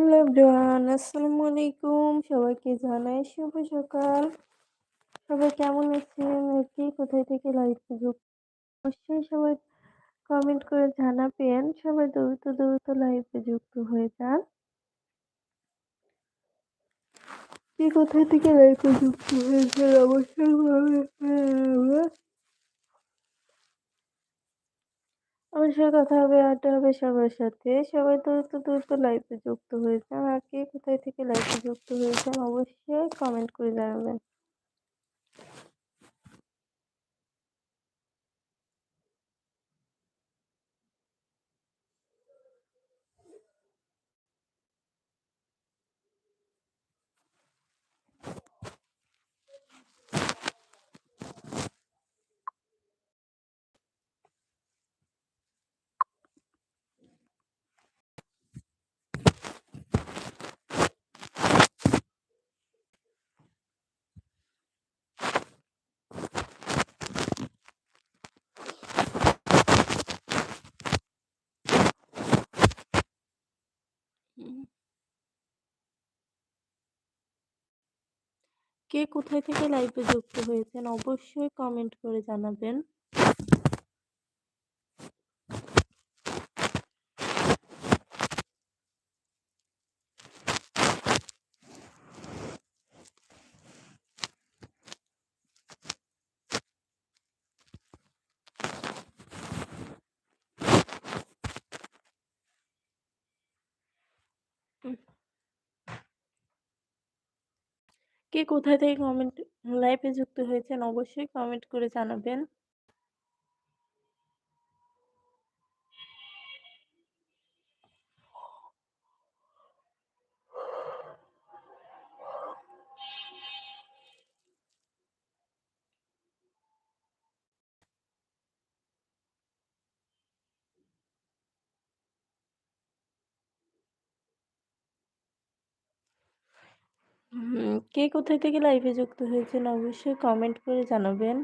Hello everyone, আসসালামু আলাইকুম। সবাইকে জানাই শুভ সকাল। সবাই কেমন আছেন? কি কোথায় থেকে লাইভে যুক্ত? অবশ্যই সবাই কমেন্ট করে জানাবেন। সবাই দ্রুত দ্রুত লাইভে যুক্ত হয়ে যান। কি কোথায় থেকে লাইভে যুক্ত হয়েছেন? অবশ্যই অবশ্যই কথা হবে, আড্ডা হবে সবার সাথে। সবাই দ্রুত দ্রুত লাইফে যুক্ত হয়েছেন আর কে কোথায় থেকে লাইভে যুক্ত হয়েছেন অবশ্যই কমেন্ট করে জানাবেন। কে কোথায় থেকে লাইভে যুক্ত হয়েছেন অবশ্যই কমেন্ট করে জানাবেন। কে কোথা থেকে কমেন্ট লাইভে যুক্ত হয়েছেন অবশ্যই কমেন্ট করে জানাবেন। কে কোথায় থেকে লাইভে যুক্ত হয়েছেন অবশ্যই কমেন্ট করে জানাবেন।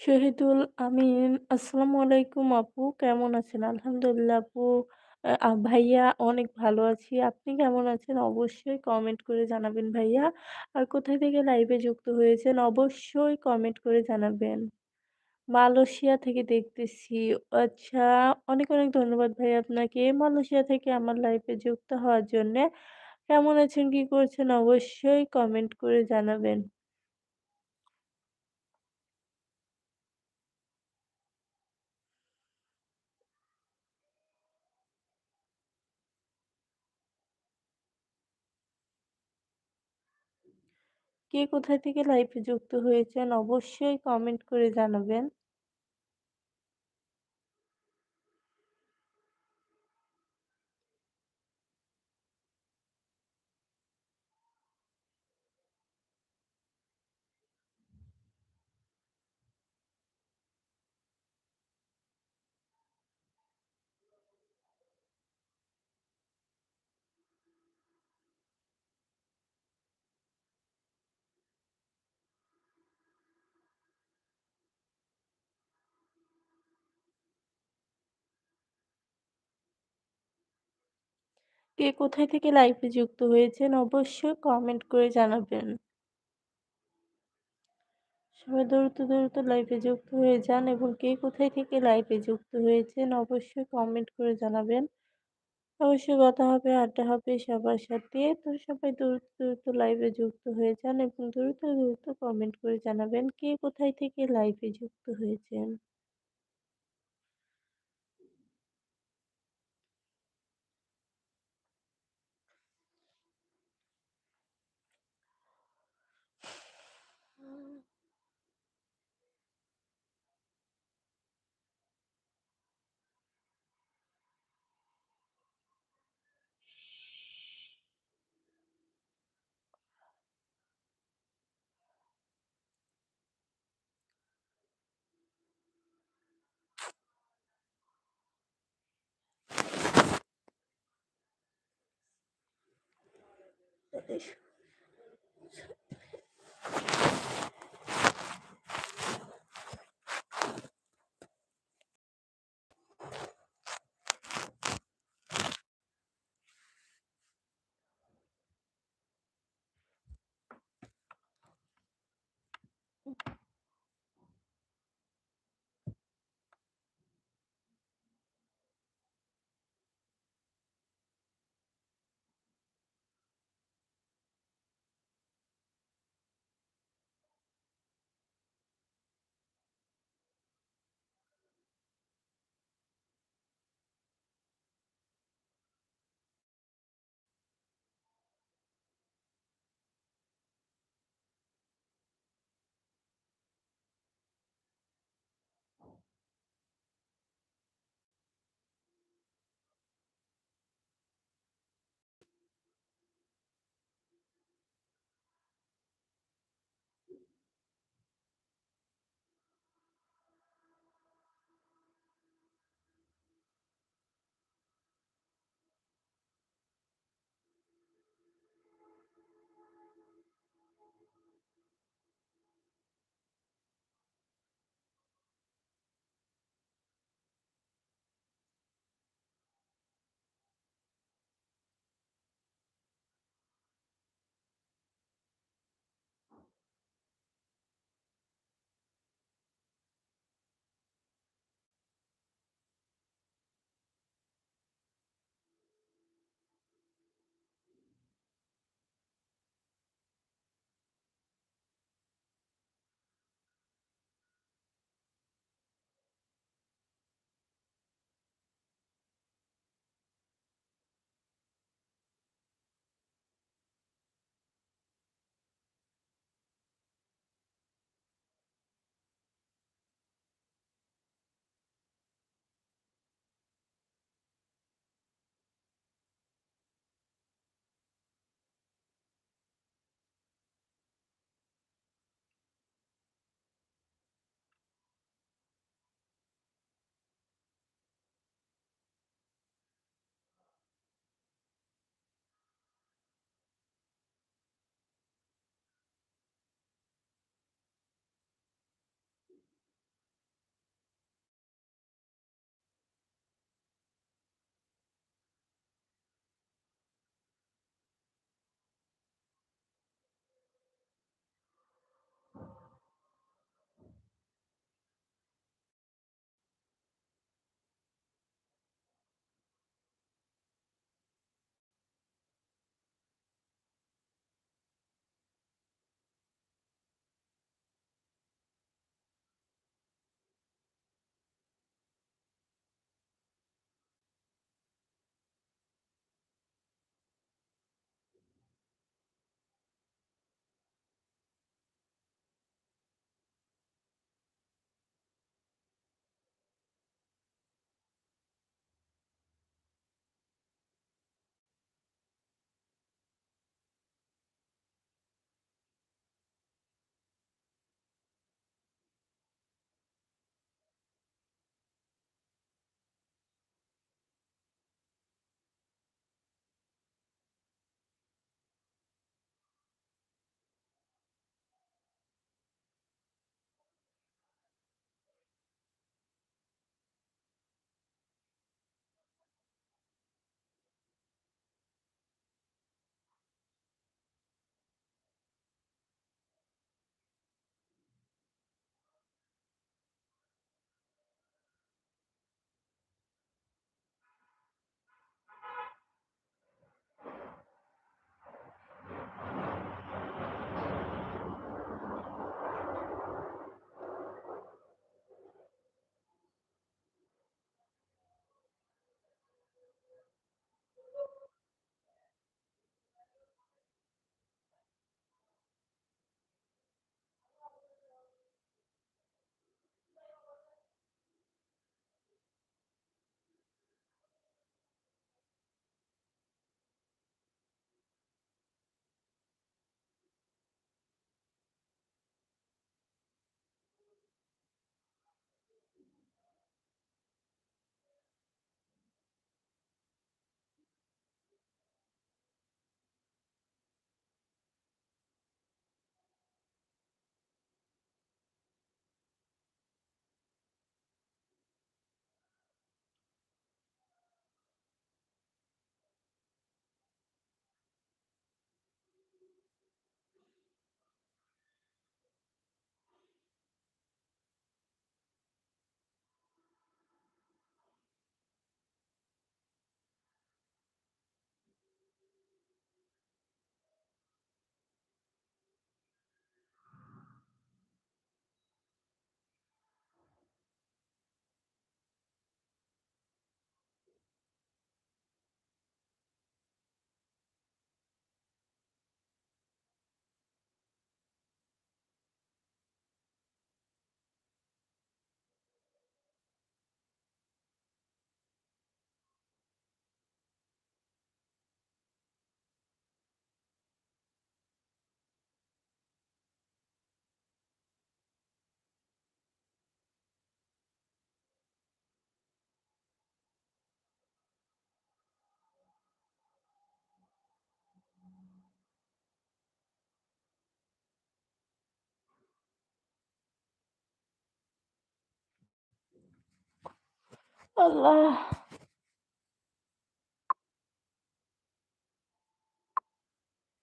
শহীদুল আমিন, আসসালামু আলাইকুম আপু, কেমন আছেন? আলহামদুলিল্লাহ আপু। ভাইয়া অনেক ভালো আছি। আপনি কেমন আছেন? অবশ্যই কমেন্ট করে জানাবেন ভাইয়া। আর কোথায় থেকে লাইভে যুক্ত হয়েছেন অবশ্যই কমেন্ট করে জানাবেন। মালয়েশিয়া থেকে দেখতেছি। আচ্ছা অনেক অনেক ধন্যবাদ ভাই আপনাকে। মালয়েশিয়া থেকে আমার লাইভে যুক্ত হওয়ার জন্যে। কেমন আছেন? কি করছেন? অবশ্যই কমেন্ট করে জানাবেন। কে কোথা থেকে লাইভে যুক্ত হয়েছেন অবশ্যই কমেন্ট করে জানাবেন। কে কোথায় থেকে লাইভে যুক্ত হয়েছেন অবশ্যই কমেন্ট করে জানাবেন। সবাই দ্রুত দ্রুত লাইভে যুক্ত হয়ে যান এবং কে কোথায় থেকে লাইভে যুক্ত হয়েছেন অবশ্যই কমেন্ট করে জানাবেন। অবশ্যই কথা হবে, আড্ডা হবে সবার সাথে। তো সবাই দ্রুত দ্রুত লাইভে যুক্ত হয়ে যান এবং দ্রুত দ্রুত কমেন্ট করে জানাবেন কে কোথায় থেকে লাইভে যুক্ত হয়েছেন। kardeşim. 好了。